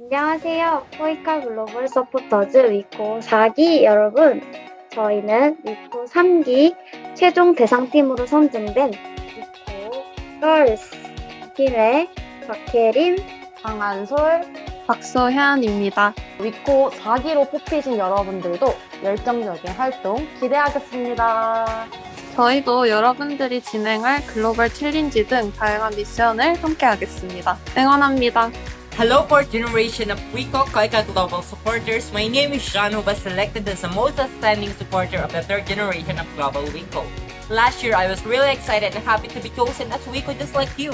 안녕하세요. 포이카 글로벌 서포터즈 위코 4기 여러분. 저희는 위코 3기 최종 대상팀으로 선정된 위코 걸스 팀의 박혜림, 강한솔, 박서현입니다. 위코 4기로 뽑히신 여러분들도 열정적인 활동 기대하겠습니다. 저희도 여러분들이 진행할 글로벌 챌린지 등 다양한 미션을 함께하겠습니다. 응원합니다. Hello, fourth generation of Wico Koika Global supporters. My name is Sean, who was selected as the most outstanding supporter of the third generation of Global Wico. Last year, I was really excited and happy to be chosen as Wico just like you.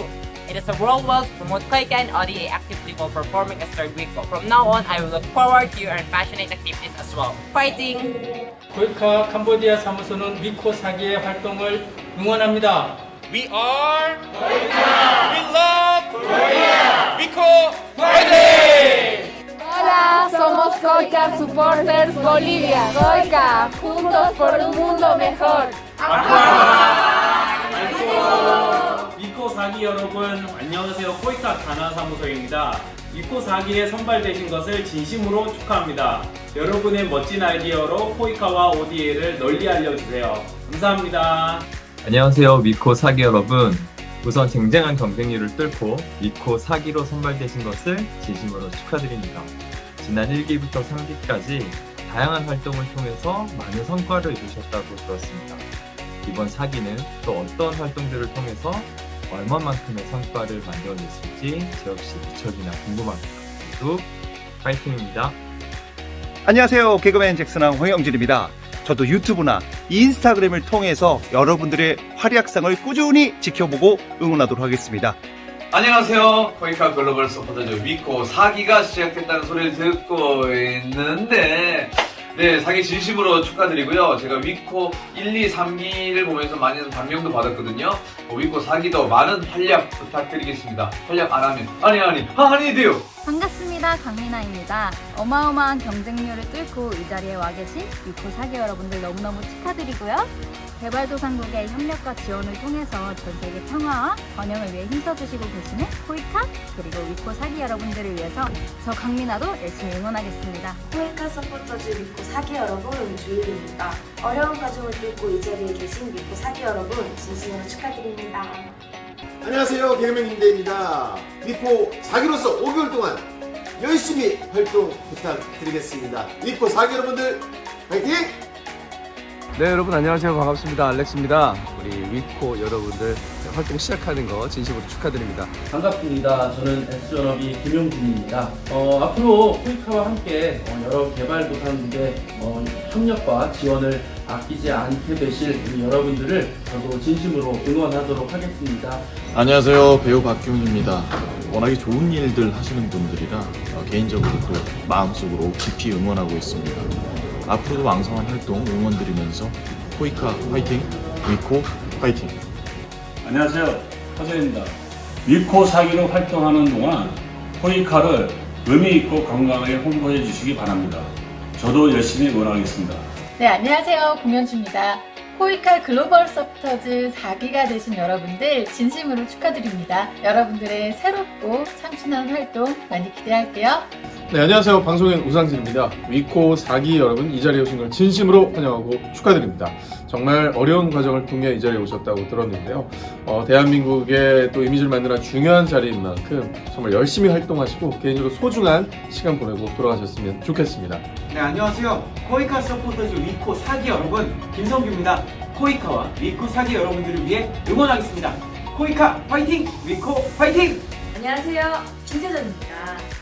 It is a role well to promote Koika and ODA actively while performing as third Wico. From now on, I will look forward to your and passionate activities as well. Fighting! 코이카 캄보디아 사무소는 미코 사기의 활동을 응원합니다. We are Korea. We love Korea. Biko Coica Supporters Bolivia. Coica, juntos por un mundo mejor. 위코 4기 여러분 안녕하세요 코이카 가나 사무소입니다. 위코 4기에 선발되신 것을 진심으로 축하합니다. 여러분의 멋진 아이디어로 코이카와 ODA를 널리 알려주세요. 감사합니다. 안녕하세요. 미코 사기 여러분. 우선 쟁쟁한 경쟁률을 뚫고 미코 사기로 선발되신 것을 진심으로 축하드립니다. 지난 1기부터 3기까지 다양한 활동을 통해서 많은 성과를 이루셨다고 들었습니다. 이번 사기는 또 어떤 활동들을 통해서 얼마만큼의 성과를 만들어냈을지 저 역시 무척이나 궁금합니다. 모두 파이팅입니다. 안녕하세요. 개그맨 잭슨왕 홍영진입니다. 저도 유튜브나 인스타그램을 통해서 여러분들의 활약상을 꾸준히 지켜보고 응원하도록 하겠습니다. 안녕하세요. 코이카 글로벌 서포터즈 위코 4기가 시작됐다는 소리를 듣고 있는데 네, 4기 진심으로 축하드리고요. 제가 위코 1, 2, 3기를 보면서 많은 감명도 받았거든요. 어, 위코 4기도 많은 활약 부탁드리겠습니다. 활약 안 하면 아니 아니 아니 돼요. 반갑습니다. 강민아입니다. 어마어마한 경쟁률을 뚫고 이 자리에 와 계신 위코 사기 여러분들 너무너무 축하드리고요. 개발도상국의 협력과 지원을 통해서 전 세계 평화와 번영을 위해 힘써주시고 계시는 코이카 그리고 위코 사기 여러분들을 위해서 저 강민아도 열심히 응원하겠습니다. 코이카 서포터즈 믿고 사기 여러분 주일입니다. 어려운 과정을 뚫고 이 자리에 계신 믿고 사기 여러분 진심으로 축하드립니다. 안녕하세요. 개그맨 김대입니다. 미포 4기로서 5개월 동안 열심히 활동 부탁드리겠습니다. 미포 4기 여러분들 파이팅! 네 여러분 안녕하세요 반갑습니다 알렉스입니다 우리 위코 여러분들 활동 시작하는 거 진심으로 축하드립니다 반갑습니다. 저는 S전업이 김용준입니다. 어, 앞으로 코이카와 함께 어, 여러 개발도상국의 어, 협력과 지원을 아끼지 않게 되실 우리 여러분들을 저도 진심으로 응원하도록 하겠습니다. 안녕하세요 배우 박기훈입니다 워낙에 좋은 일들 하시는 분들이라 어, 개인적으로 또 마음속으로 깊이 응원하고 있습니다 앞으로도 왕성한 활동 응원드리면서 코이카 화이팅 위코 화이팅 안녕하세요. 허재입니다. 위코 사기로 활동하는 동안 코이카를 의미 있고 건강하게 홍보해 주시기 바랍니다. 저도 열심히 응원하겠습니다. 네, 안녕하세요. 공연주입니다. 코이카 글로벌 서포터즈 4기가 되신 여러분들 진심으로 축하드립니다. 여러분들의 새롭고 참신한 활동 많이 기대할게요. 네, 안녕하세요. 방송인 우상진입니다. 위코 4기 여러분 이 자리에 오신 걸 진심으로 환영하고 축하드립니다. 정말 어려운 과정을 통해 이 자리에 오셨다고 들었는데요. 어, 대한민국의 또 이미지를 만드는 중요한 자리인 만큼 정말 열심히 활동하시고 개인적으로 소중한 시간 보내고 돌아가셨으면 좋겠습니다. 네, 안녕하세요. 코이카 서포터즈 위코 사기 여러분, 김성규입니다. 코이카와 위코 사기 여러분들을 위해 응원하겠습니다. 코이카 파이팅! 위코 파이팅! 안녕하세요. 김재정입니다.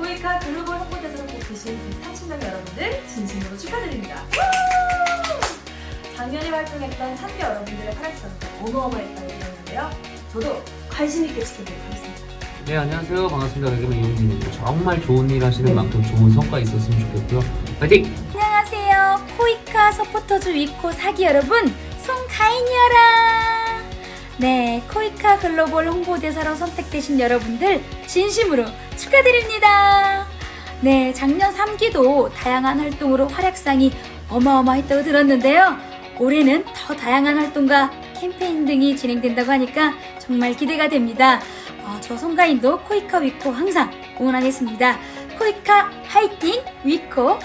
코이카 글로벌 홍보대사로 뽑히신 30명 여러분들 진심으로 축하드립니다. 작년에 활동했던 3개 여러분들의 활약상도 어마어마했다고 들었는데요. 저도 관심 있게 지켜보도록 하겠습니다. 네 안녕하세요 반갑습니다 개그맨 이용진입니다 정말 좋은 일 하시는 만큼 좋은 성과 있었으면 좋겠고요 파이팅! 안녕하세요. 코이카 서포터즈 위코 사기 여러분, 송가인이어라. 네, 코이카 글로벌 홍보대사로 선택되신 여러분들 진심으로 축하드립니다. 네, 작년 3기도 다양한 활동으로 활약상이 어마어마했다고 들었는데요. 올해는 더 다양한 활동과 캠페인 등이 진행된다고 하니까 정말 기대가 됩니다. 어, 저 송가인도 코이카 위코 항상 응원하겠습니다. 코이카 화이팅! 위코